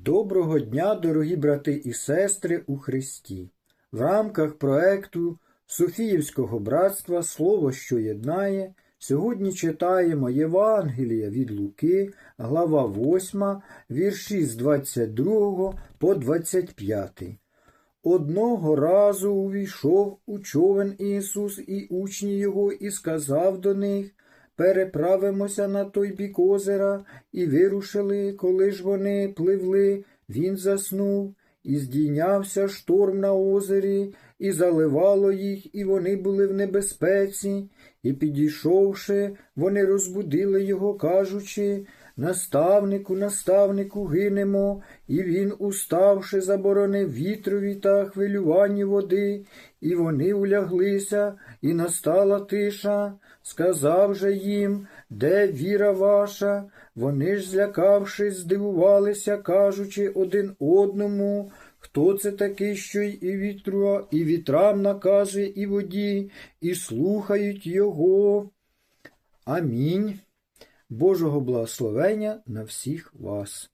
Доброго дня, дорогі брати і сестри у Христі! В рамках проекту Софіївського братства Слово, що єднає, сьогодні читаємо Євангелія від Луки, глава 8, вірші з 22 по 25. Одного разу увійшов у човен Ісус і учні його і сказав до них Переправимося на той бік озера, і вирушили, коли ж вони пливли, він заснув, і здійнявся шторм на озері, і заливало їх, і вони були в небезпеці, і підійшовши, вони розбудили його, кажучи, Наставнику, наставнику, гинемо, і він, уставши, заборонив вітрові та хвилюванні води, і вони уляглися, і настала тиша. Сказав же їм, де віра ваша? Вони ж, злякавшись, здивувалися, кажучи один одному, хто це такий, що й вітру, і вітрам накаже, і воді, і слухають його. Амінь. Божого благословення на всіх вас.